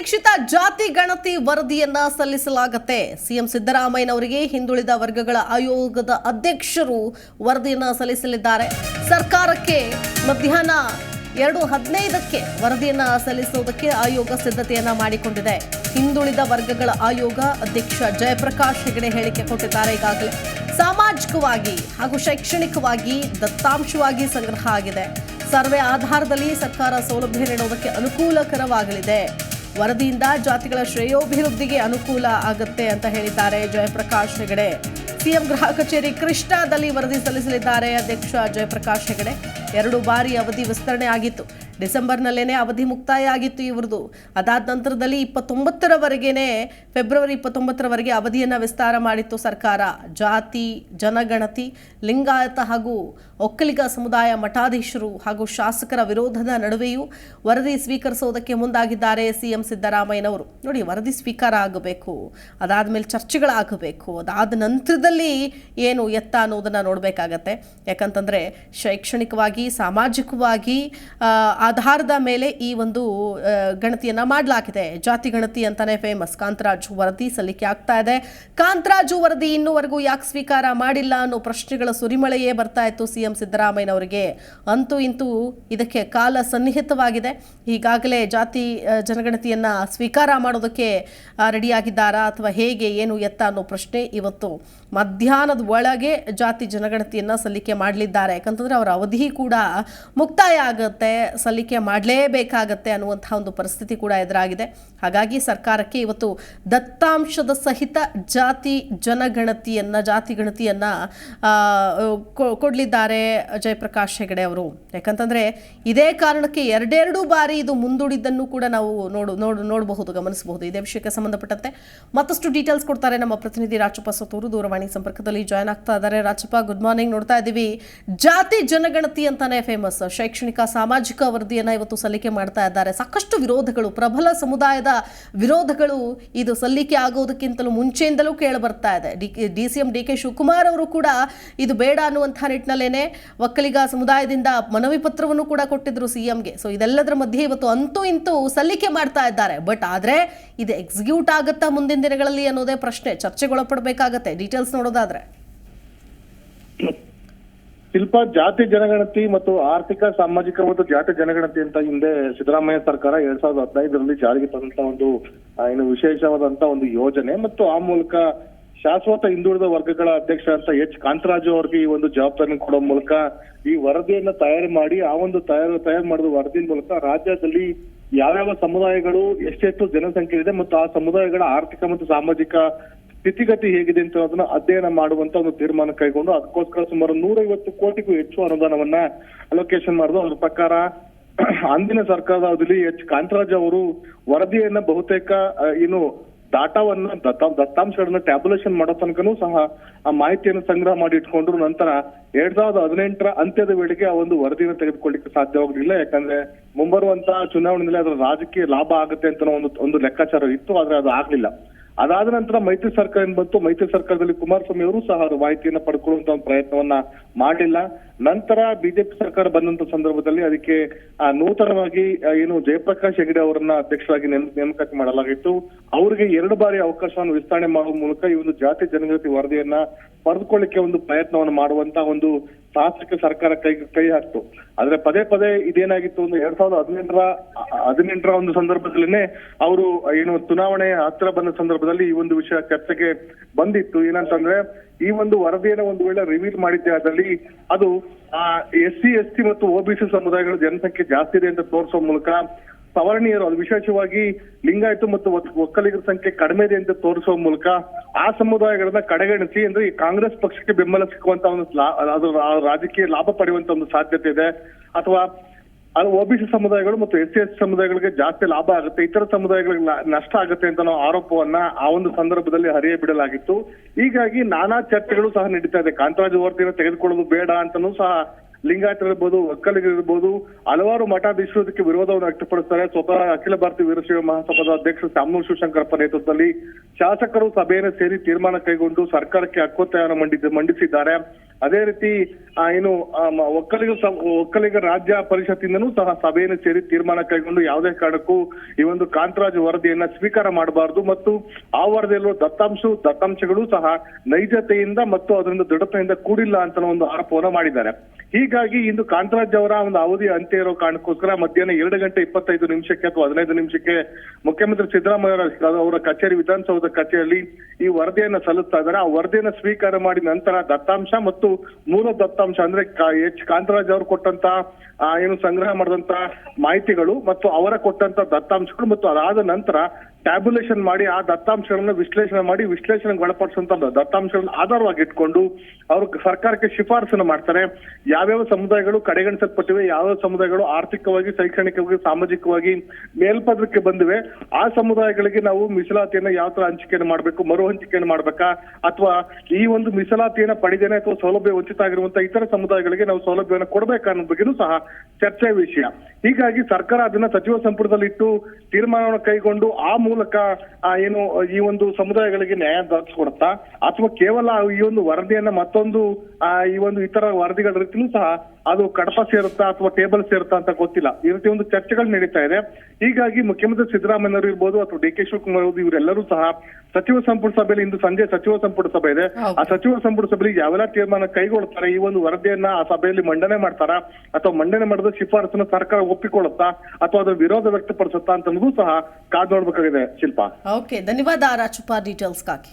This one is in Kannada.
ಅನಪೇಕ್ಷಿತ ಜಾತಿ ಗಣತಿ ವರದಿಯನ್ನ ಸಲ್ಲಿಸಲಾಗತ್ತೆ. ಸಿಎಂ ಸಿದ್ದರಾಮಯ್ಯನವರಿಗೆ ಹಿಂದುಳಿದ ವರ್ಗಗಳ ಆಯೋಗದ ಅಧ್ಯಕ್ಷರು ವರದಿಯನ್ನ ಸಲ್ಲಿಸಲಿದ್ದಾರೆ. ಸರ್ಕಾರಕ್ಕೆ ಮಧ್ಯಾಹ್ನ ಎರಡು ಹದಿನೈದಕ್ಕೆ ವರದಿಯನ್ನ ಸಲ್ಲಿಸುವುದಕ್ಕೆ ಆಯೋಗ ಸಿದ್ಧತೆಯನ್ನ ಮಾಡಿಕೊಂಡಿದೆ. ಹಿಂದುಳಿದ ವರ್ಗಗಳ ಆಯೋಗ ಅಧ್ಯಕ್ಷ ಜಯಪ್ರಕಾಶ್ ಹೆಗಡೆ ಹೇಳಿಕೆ ಕೊಟ್ಟಿದ್ದಾರೆ ಈಗಾಗಲೇ. ಸಾಮಾಜಿಕವಾಗಿ ಹಾಗೂ ಶೈಕ್ಷಣಿಕವಾಗಿ ದತ್ತಾಂಶವಾಗಿ ಸಂಗ್ರಹ ಆಗಿದೆ. ಸರ್ವೆ ಆಧಾರದಲ್ಲಿ ಸರ್ಕಾರ ಸೌಲಭ್ಯ ನೀಡುವುದಕ್ಕೆ ಅನುಕೂಲಕರವಾಗಲಿದೆ. ವರದಿಯಿಂದ ಜಾತಿಗಳ ಶ್ರೇಯೋಭಿವೃದ್ಧಿಗೆ ಅನುಕೂಲ ಆಗುತ್ತೆ ಅಂತ ಹೇಳಿದ್ದಾರೆ ಜಯಪ್ರಕಾಶ್ ಹೆಗಡೆ. ಸಿಎಂ ಗೃಹ ಕಚೇರಿ ಕೃಷ್ಣಾದಲ್ಲಿ ವರದಿ ಸಲ್ಲಿಸಲಿದ್ದಾರೆ ಅಧ್ಯಕ್ಷ ಜಯಪ್ರಕಾಶ್ ಹೆಗಡೆ. ಎರಡು ಬಾರಿ ಅವಧಿ ವಿಸ್ತರಣೆ ಆಗಿತ್ತು. ಡಿಸೆಂಬರ್ನಲ್ಲೇ ಅವಧಿ ಮುಕ್ತಾಯ ಆಗಿತ್ತು ಇವ್ರದ್ದು ಅದಾದ ನಂತರದಲ್ಲಿ ಇಪ್ಪತ್ತೊಂಬತ್ತರವರೆಗೇನೆ, ಫೆಬ್ರವರಿ ಇಪ್ಪತ್ತೊಂಬತ್ತರವರೆಗೆ ಅವಧಿಯನ್ನು ವಿಸ್ತಾರ ಮಾಡಿತ್ತು ಸರ್ಕಾರ. ಜಾತಿ, ಜನಗಣತಿ, ಲಿಂಗಾಯತ ಹಾಗೂ ಒಕ್ಕಲಿಗ ಸಮುದಾಯ ಮಠಾಧೀಶರು ಹಾಗೂ ಶಾಸಕರ ವಿರೋಧದ ನಡುವೆಯೂ ವರದಿ ಸ್ವೀಕರಿಸುವುದಕ್ಕೆ ಮುಂದಾಗಿದ್ದಾರೆ ಸಿಎಂ ಸಿದ್ದರಾಮಯ್ಯನವರು. ನೋಡಿ, ವರದಿ ಸ್ವೀಕಾರ ಆಗಬೇಕು, ಅದಾದಮೇಲೆ ಚರ್ಚೆಗಳಾಗಬೇಕು, ಅದಾದ ನಂತರದಲ್ಲಿ ಏನು ಎತ್ತ ಅನ್ನೋದನ್ನು ನೋಡಬೇಕಾಗತ್ತೆ. ಯಾಕಂತಂದರೆ ಶೈಕ್ಷಣಿಕವಾಗಿ ಸಾಮಾಜಿಕವಾಗಿ ಆ, ಆಧಾರದ ಮೇಲೆ ಈ ಒಂದು ಗಣತಿಯನ್ನು ಮಾಡಲಾಗಿದೆ. ಜಾತಿ ಗಣತಿ ಅಂತಲೇ ಫೇಮಸ್ ಕಾಂತರಾಜು ವರದಿ ಸಲ್ಲಿಕೆ ಆಗ್ತಾ ಇದೆ. ಕಾಂತರಾಜು ವರದಿ ಇನ್ನೂವರೆಗೂ ಯಾಕೆ ಸ್ವೀಕಾರ ಮಾಡಿಲ್ಲ ಅನ್ನೋ ಪ್ರಶ್ನೆಗಳ ಸುರಿಮಳೆಯೇ ಬರ್ತಾ ಇತ್ತು ಸಿಎಂ ಸಿದ್ದರಾಮಯ್ಯನವರಿಗೆ. ಅಂತೂ ಇಂತೂ ಇದಕ್ಕೆ ಕಾಲ ಸನ್ನಿಹಿತವಾಗಿದೆ. ಈಗಾಗಲೇ ಜಾತಿ ಜನಗಣತಿಯನ್ನು ಸ್ವೀಕಾರ ಮಾಡೋದಕ್ಕೆ ರೆಡಿಯಾಗಿದ್ದಾರಾ ಅಥವಾ ಹೇಗೆ ಏನು ಎತ್ತ ಅನ್ನೋ ಪ್ರಶ್ನೆ ಇವತ್ತು. ಮಧ್ಯಾಹ್ನದ ಒಳಗೆ ಜಾತಿ ಜನಗಣತಿಯನ್ನು ಸಲ್ಲಿಕೆ ಮಾಡಲಿದ್ದಾರೆ. ಯಾಕಂತಂದರೆ ಅವರ ಅವಧಿ ಕೂಡ ಮುಕ್ತಾಯ ಆಗುತ್ತೆ, ಸಲ್ಲಿಕೆ ಮಾಡಲೇಬೇಕಾಗತ್ತೆ ಅನ್ನುವಂಥ ಒಂದು ಪರಿಸ್ಥಿತಿ ಕೂಡ ಎದುರಾಗಿದೆ. ಹಾಗಾಗಿ ಸರ್ಕಾರಕ್ಕೆ ಇವತ್ತು ದತ್ತಾಂಶದ ಸಹಿತ ಜಾತಿ ಜನಗಣತಿಯನ್ನ, ಜಾತಿ ಗಣತಿಯನ್ನು ಕೊಡಲಿದ್ದಾರೆ ಜಯಪ್ರಕಾಶ್ ಹೆಗಡೆ ಅವರು. ಯಾಕಂತಂದರೆ ಇದೇ ಕಾರಣಕ್ಕೆ ಎರಡೆರಡು ಬಾರಿ ಇದು ಮುಂದೂಡಿದ್ದನ್ನು ಕೂಡ ನಾವು ನೋಡು ನೋಡು, ನೋಡಬಹುದು, ಗಮನಿಸಬಹುದು. ಇದೇ ವಿಷಯಕ್ಕೆ ಸಂಬಂಧಪಟ್ಟಂತೆ ಮತ್ತಷ್ಟು ಡೀಟೇಲ್ಸ್ ಕೊಡ್ತಾರೆ ನಮ್ಮ ಪ್ರತಿನಿಧಿ ರಾಚಪ್ಪ ಸತ್ತೂರು ದೂರವಾಣಿ ಸಂಪರ್ಕದಲ್ಲಿ ಜಾಯ್ನ್ ಆಗ್ತಾ ಇದ್ದಾರೆ. ರಾಜಪ್ಪ ಗುಡ್ ಮಾರ್ನಿಂಗ್ ನೋಡ್ತಾ ಇದ್ದೀವಿ. ಜಾತಿ ಜನಗಣತಿ ಅಂತಾನೆ ಫೇಮಸ್ ಶೈಕ್ಷಣಿಕ, ಸಾಮಾಜಿಕ ವರದಿಯನ್ನ ಇವತ್ತು ಸಲ್ಲಿಕೆ ಮಾಡ್ತಾ ಇದ್ದಾರೆ. ಸಾಕಷ್ಟು ವಿರೋಧಗಳು, ಪ್ರಬಲ ಸಮುದಾಯದ ವಿರೋಧಗಳು ಇದು ಸಲ್ಲಿಕೆ ಆಗೋದಕ್ಕಿಂತಲೂ ಮುಂಚೆಯಿಂದಲೂ ಕೇಳಿ ಬರ್ತಾ ಇದೆ. D D C M D K Shivakumar ಅವರು ಕೂಡ ಇದು ಬೇಡ ಅನ್ನುವಂಥ ನಿಟ್ಟಿನಲ್ಲೇನೆ ಒಕ್ಕಲಿಗ ಸಮುದಾಯದಿಂದ ಮನವಿ ಪತ್ರವನ್ನು ಕೂಡ ಕೊಟ್ಟಿದ್ರು ಸಿಎಂಗೆ ಸೊ ಇದೆಲ್ಲದರ ಮಧ್ಯೆ ಇವತ್ತು ಅಂತೂ ಇಂತೂ ಸಲ್ಲಿಕೆ ಮಾಡ್ತಾ ಇದ್ದಾರೆ. ಬಟ್ ಆದ್ರೆ ಇದು ಎಕ್ಸಿಕ್ಯೂಟ್ ಆಗುತ್ತಾ ಮುಂದಿನ ದಿನಗಳಲ್ಲಿ ಅನ್ನೋದೇ ಪ್ರಶ್ನೆ. ಚರ್ಚೆಗೊಳಪಡಬೇಕಾಗತ್ತೆ. ಡೀಟೇಲ್ಸ್ ನೋಡೋದಾದ್ರೆ. ಶಿಲ್ಪ ಜಾತಿ ಜನಗಣತಿ ಮತ್ತು ಆರ್ಥಿಕ, ಸಾಮಾಜಿಕ ಮತ್ತು ಜಾತಿ ಜನಗಣತಿ ಅಂತ ಹಿಂದೆ ಸಿದ್ದರಾಮಯ್ಯ ಸರ್ಕಾರ ಎರಡ್ ಸಾವಿರದ ಹದಿನೈದರಲ್ಲಿ ಜಾರಿಗೆ ತಂದಂತ ಒಂದು ಏನು ವಿಶೇಷವಾದಂತ ಒಂದು ಯೋಜನೆ ಮತ್ತು ಆ ಮೂಲಕ ಶಾಶ್ವತ ಹಿಂದುಳಿದ ವರ್ಗಗಳ ಅಧ್ಯಕ್ಷ ಅಂತ ಎಚ್. ಕಾಂತರಾಜು ಅವರಿಗೆ ಈ ಒಂದು ಜವಾಬ್ದಾರಿ ಕೊಡೋ ಮೂಲಕ ಈ ವರದಿಯನ್ನ ತಯಾರು ಮಾಡಿ, ಆ ಒಂದು ತಯಾರು ತಯಾರು ಮಾಡಿದ ವರದಿ ಮೂಲಕ ರಾಜ್ಯದಲ್ಲಿ ಯಾವ್ಯಾವ ಸಮುದಾಯಗಳು ಎಷ್ಟೆಷ್ಟು ಜನಸಂಖ್ಯೆ ಇದೆ ಮತ್ತು ಆ ಸಮುದಾಯಗಳ ಆರ್ಥಿಕ ಮತ್ತು ಸಾಮಾಜಿಕ ಸ್ಥಿತಿಗತಿ ಹೇಗಿದೆ ಅಂತ ಅದನ್ನ ಅಧ್ಯಯನ ಮಾಡುವಂತ ಒಂದು ತೀರ್ಮಾನ ಕೈಗೊಂಡು ಅದಕ್ಕೋಸ್ಕರ ಸುಮಾರು ನೂರೈವತ್ತು ಕೋಟಿಗೂ ಹೆಚ್ಚು ಅನುದಾನವನ್ನ ಅಲೋಕೇಶನ್ ಮಾಡಿದ್ರು. ಅದ್ರ ಪ್ರಕಾರ ಅಂದಿನ ಸರ್ಕಾರದ ಅವಧಿಯಲ್ಲಿ ಎಚ್ ಕಾಂತರಾಜ್ ಅವರು ವರದಿಯನ್ನ ಬಹುತೇಕ ಏನು ಡಾಟಾವನ್ನ, ದತ್ತ- ದತ್ತಾಂಶಗಳನ್ನ ಟ್ಯಾಬ್ಯುಲೇಷನ್ ಮಾಡೋ ತನಕನೂ ಸಹ ಆ ಮಾಹಿತಿಯನ್ನು ಸಂಗ್ರಹ ಮಾಡಿ ಇಟ್ಕೊಂಡ್ರು. ನಂತರ ಎರಡ್ ಸಾವಿರದ ಹದಿನೆಂಟರ ಅಂತ್ಯದ ವೇಳೆಗೆ ಆ ಒಂದು ವರದಿಯನ್ನು ತೆಗೆದುಕೊಳ್ಳಿಕ್ಕೆ ಸಾಧ್ಯವಾಗಲಿಲ್ಲ. ಯಾಕಂದ್ರೆ ಮುಂಬರುವಂತಹ ಚುನಾವಣೆಯಲ್ಲಿ ಅದರ ರಾಜಕೀಯ ಲಾಭ ಆಗುತ್ತೆ ಅಂತ ಒಂದು ಒಂದು ಲೆಕ್ಕಾಚಾರ ಇತ್ತು, ಆದ್ರೆ ಅದು ಆಗ್ಲಿಲ್ಲ. ಅದಾದ ನಂತರ ಮೈತ್ರಿ ಸರ್ಕಾರ ಏನ್ ಬಂತು? ಮೈತ್ರಿ ಸರ್ಕಾರದಲ್ಲಿ ಕುಮಾರಸ್ವಾಮಿ ಅವರು ಸಹ ಅವರು ಮಾಹಿತಿಯನ್ನ ಪಡ್ಕೊಳ್ಳುವಂತ ಒಂದು ಪ್ರಯತ್ನವನ್ನ ಮಾಡಿಲ್ಲ ನಂತರ ಬಿಜೆಪಿ ಸರ್ಕಾರ ಬಂದಂತ ಸಂದರ್ಭದಲ್ಲಿ ಅದಕ್ಕೆ ನೂತನವಾಗಿ ಏನು ಜಯಪ್ರಕಾಶ್ ಹೆಗಡೆ ಅವರನ್ನ ಅಧ್ಯಕ್ಷರಾಗಿ ನೇಮ- ನೇಮಕಾತಿ ಮಾಡಲಾಗಿತ್ತು. ಅವರಿಗೆ ಎರಡು ಬಾರಿ ಅವಕಾಶವನ್ನು ವಿಸ್ತರಣೆ ಮಾಡುವ ಮೂಲಕ ಈ ಒಂದು ಜಾತಿ ಜನಗಣತಿ ವರದಿಯನ್ನ ಪಡೆದುಕೊಳ್ಳಿಕ್ಕೆ ಒಂದು ಪ್ರಯತ್ನವನ್ನು ಮಾಡುವಂತ ಒಂದು ಸಾಹಸಕ್ಕೆ ಸರ್ಕಾರ ಕೈ ಕೈ ಹಾಕ್ತು. ಆದ್ರೆ ಪದೇ ಪದೇ ಇದೇನಾಗಿತ್ತು ಒಂದು ಎರಡ್ ಸಾವಿರದ ಹದಿನೆಂಟರ ಹದಿನೆಂಟರ ಒಂದು ಸಂದರ್ಭದಲ್ಲಿನೇ ಅವರು ಏನು ಚುನಾವಣೆ ಹತ್ತಿರ ಬಂದ ಸಂದರ್ಭದಲ್ಲಿ ಈ ಒಂದು ವಿಷಯ ಚರ್ಚೆಗೆ ಬಂದಿತ್ತು. ಏನಂತಂದ್ರೆ ಈ ಒಂದು ವರದಿಯನ್ನು ಒಂದು ವೇಳೆ ರಿವೀಲ್ ಮಾಡಿದ್ದೆ ಅದರಲ್ಲಿ ಅದು ಎಸ್ ಸಿ ಎಸ್ ಟಿ ಮತ್ತು ಒಬಿಸಿ ಸಮುದಾಯಗಳ ಜನಸಂಖ್ಯೆ ಜಾಸ್ತಿ ಇದೆ ಅಂತ ತೋರಿಸುವ ಮೂಲಕ ಸವರ್ಣೀಯರು ಅದು ವಿಶೇಷವಾಗಿ ಲಿಂಗಾಯತ ಮತ್ತು ಒಕ್ಕಲಿಗರ ಸಂಖ್ಯೆ ಕಡಿಮೆ ಇದೆ ಅಂತ ತೋರಿಸುವ ಮೂಲಕ ಆ ಸಮುದಾಯಗಳನ್ನ ಕಡೆಗಣಿಸಿ ಅಂದ್ರೆ ಈ ಕಾಂಗ್ರೆಸ್ ಪಕ್ಷಕ್ಕೆ ಬೆಂಬಲ ಸಿಕ್ಕುವಂತ ಒಂದು ಅದು ರಾಜಕೀಯ ಲಾಭ ಪಡೆಯುವಂತ ಒಂದು ಸಾಧ್ಯತೆ ಇದೆ. ಅಥವಾ ಅದು ಒಬಿಸಿ ಸಮುದಾಯಗಳು ಮತ್ತು ಎಸ್ ಸಿ ಎಸ್ ಸಮುದಾಯಗಳಿಗೆ ಜಾಸ್ತಿ ಲಾಭ ಆಗುತ್ತೆ, ಇತರ ಸಮುದಾಯಗಳಿಗೆ ನಷ್ಟ ಆಗುತ್ತೆ ಅಂತ ನಾವು ಆರೋಪವನ್ನ ಆ ಒಂದು ಸಂದರ್ಭದಲ್ಲಿ ಹರಿಯ ಬಿಡಲಾಗಿತ್ತು. ಹೀಗಾಗಿ ನಾನಾ ಚರ್ಚೆಗಳು ಸಹ ನಡೀತಾ ಇದೆ. ಕಾಂತರಾಜ್ ವರದಿಯನ್ನು ತೆಗೆದುಕೊಳ್ಳೋದು ಬೇಡ ಅಂತನೂ ಸಹ ಲಿಂಗಾಯತರಿರ್ಬೋದು ಒಕ್ಕಲಿಗರಿರ್ಬೋದು ಹಲವಾರು ಮಠಾಧೀಶರಿಗೆ ವಿರೋಧವನ್ನು ವ್ಯಕ್ತಪಡಿಸ್ತಾರೆ. ಸ್ವತಃ ಅಖಿಲ ಭಾರತೀಯ ವೀರಶೈವ ಮಹಾಸಭಾದ ಅಧ್ಯಕ್ಷ ಶಾಮನೂರು ಶಿವಶಂಕರಪ್ಪ ನೇತೃತ್ವದಲ್ಲಿ ಶಾಸಕರು ಸಭೆಯನ್ನು ಸೇರಿ ತೀರ್ಮಾನ ಕೈಗೊಂಡು ಸರ್ಕಾರಕ್ಕೆ ಹಕ್ಕೊತ್ತಾಯವನ್ನು ಮಂಡಿಸಿ ಮಂಡಿಸಿದ್ದಾರೆ. ಅದೇ ರೀತಿ ಏನು ಒಕ್ಕಲಿಗ ಒಕ್ಕಲಿಗ ರಾಜ್ಯ ಪರಿಷತ್ತಿಂದನೂ ಸಹ ಸಭೆಯನ್ನು ಸೇರಿ ತೀರ್ಮಾನ ಕೈಗೊಂಡು ಯಾವುದೇ ಕಾರಣಕ್ಕೂ ಈ ಒಂದು ಕಾಂತರಾಜ್ ವರದಿಯನ್ನ ಸ್ವೀಕಾರ ಮಾಡಬಾರದು ಮತ್ತು ಆ ವರದಿಯಲ್ಲಿರುವ ದತ್ತಾಂಶ, ದತ್ತಾಂಶಗಳು ಸಹ ನೈಜತೆಯಿಂದ ಮತ್ತು ಅದರಿಂದ ದೃಢತೆಯಿಂದ ಕೂಡಿಲ್ಲ ಅಂತ ಒಂದು ಆರೋಪವನ್ನು ಮಾಡಿದ್ದಾರೆ. ಹೀಗಾಗಿ ಇಂದು ಕಾಂತರಾಜ್ ಅವರ ಒಂದು ಅವಧಿ ಅಂತ್ಯ ಇರೋ ಕಾರಣಕ್ಕೋಸ್ಕರ ಮಧ್ಯಾಹ್ನ ಎರಡು ಗಂಟೆ ಇಪ್ಪತ್ತೈದು ನಿಮಿಷಕ್ಕೆ ಅಥವಾ ಹದಿನೈದು ನಿಮಿಷಕ್ಕೆ ಮುಖ್ಯಮಂತ್ರಿ ಸಿದ್ದರಾಮಯ್ಯ ಅವರ ಕಚೇರಿ ವಿಧಾನಸೌಧ ಕಚೇರಿಯಲ್ಲಿ ಈ ವರದಿಯನ್ನ ಸಲ್ಲಿಸ್ತಾ ಇದ್ದಾರೆ. ಆ ವರದಿಯನ್ನ ಸ್ವೀಕಾರ ಮಾಡಿ ನಂತರ ದತ್ತಾಂಶ ಮತ್ತು ಮೂಲ ದತ್ತಾಂಶ ಅಂದ್ರೆ ಕಾ- ಎಚ್ ಕಾಂತರಾಜ್ ಅವರು ಕೊಟ್ಟಂತ ಏನು ಸಂಗ್ರಹ ಮಾಡಿದಂತ ಮಾಹಿತಿಗಳು ಮತ್ತು ಅವರ ಕೊಟ್ಟಂತ ದತ್ತಾಂಶಗಳು ಮತ್ತು ಅದಾದ ನಂತರ ಟ್ಯಾಬ್ಯುಲೇಷನ್ ಮಾಡಿ ಆ ದತ್ತಾಂಶಗಳನ್ನ ವಿಶ್ಲೇಷಣೆ ಮಾಡಿ ವಿಶ್ಲೇಷಣೆಗೆ ಒಳಪಡಿಸುವಂತ ದತ್ತಾಂಶಗಳನ್ನ ಆಧಾರವಾಗಿ ಇಟ್ಕೊಂಡು ಅವರು ಸರ್ಕಾರಕ್ಕೆ ಶಿಫಾರಸನ್ನು ಮಾಡ್ತಾರೆ. ಯಾವ್ಯಾವ ಸಮುದಾಯಗಳು ಕಡೆಗಣಿಸಲ್ಪಟ್ಟಿವೆ, ಯಾವ್ಯಾವ ಸಮುದಾಯಗಳು ಆರ್ಥಿಕವಾಗಿ, ಶೈಕ್ಷಣಿಕವಾಗಿ, ಸಾಮಾಜಿಕವಾಗಿ ಮೇಲ್ಪದಕ್ಕೆ ಬಂದಿವೆ, ಆ ಸಮುದಾಯಗಳಿಗೆ ನಾವು ಮೀಸಲಾತಿಯನ್ನ ಯಾವ ತರ ಹಂಚಿಕೆಯನ್ನು ಮಾಡಬೇಕು, ಮರು ಹಂಚಿಕೆಯನ್ನು ಮಾಡ್ಬೇಕಾ? ಅಥವಾ ಈ ಒಂದು ಮೀಸಲಾತಿಯನ್ನ ಪಡೆದೇನೆ ಅಥವಾ ಸೌಲಭ್ಯ ವಂಚಿತ ಆಗಿರುವಂತ ಇತರ ಸಮುದಾಯಗಳಿಗೆ ನಾವು ಸೌಲಭ್ಯವನ್ನು ಕೊಡಬೇಕಾ ಅನ್ನೋ ಬಗ್ಗೆನೂ ಸಹ ಚರ್ಚೆಯ ವಿಷಯ. ಹೀಗಾಗಿ ಸರ್ಕಾರ ಅದನ್ನ ಸಚಿವ ಸಂಪುಟದಲ್ಲಿ ಇಟ್ಟು ತೀರ್ಮಾನವನ್ನು ಕೈಗೊಂಡು ಆ ಮೂಲಕ ಏನು, ಈ ಒಂದು ಸಮುದಾಯಗಳಿಗೆ ನ್ಯಾಯ ದೊರಕಿಸ್ಕೊಡುತ್ತಾ, ಅಥವಾ ಕೇವಲ ಈ ಒಂದು ವರದಿಯನ್ನ ಮತ್ತೊಂದು ಈ ಒಂದು ಇತರ ವರದಿಗಳ ರೀತಿಯೂ ಸಹ ಅದು ಕಡಪ ಸೇರುತ್ತಾ ಅಥವಾ ಟೇಬಲ್ ಸೇರುತ್ತಾ ಅಂತ ಗೊತ್ತಿಲ್ಲ. ಈ ರೀತಿ ಒಂದು ಚರ್ಚೆಗಳು ನಡೀತಾ ಇದೆ. ಹೀಗಾಗಿ ಮುಖ್ಯಮಂತ್ರಿ ಸಿದ್ದರಾಮಯ್ಯನವರು ಇರ್ಬೋದು ಅಥವಾ ಡಿ ಕೆ ಶಿವಕುಮಾರ್ ಅವರು ಇವರೆಲ್ಲರೂ ಸಹ ಸಚಿವ ಸಂಪುಟ ಸಭೆಯಲ್ಲಿ ಇಂದು ಸಂಜೆ ಸಚಿವ ಸಂಪುಟ ಸಭೆ ಇದೆ. ಆ ಸಚಿವ ಸಂಪುಟ ಸಭೆಯಲ್ಲಿ ಯಾವೆಲ್ಲ ತೀರ್ಮಾನ ಕೈಗೊಳ್ತಾರೆ ಈ ಒಂದು ವರದಿಯನ್ನ ಆ ಸಭೆಯಲ್ಲಿ ಮಂಡನೆ ಮಾಡ್ತಾರಾ ಅಥವಾ ಮಂಡನೆ ಮಾಡಿದ ಶಿಫಾರಸನ್ನು ಸರ್ಕಾರ ಒಪ್ಪಿಕೊಳ್ಳುತ್ತಾ ಅಥವಾ ಅದರ ವಿರೋಧ ವ್ಯಕ್ತಪಡಿಸುತ್ತಾ ಅಂತ ಸಹ ಕಾದ್ ನೋಡ್ಬೇಕಾಗಿದೆ ಶಿಲ್ಪ. ಓಕೆ ಧನ್ಯವಾದ ರಾಜಪ್ಪ ಡೀಟೇಲ್ಸ್ಗಾಗಿ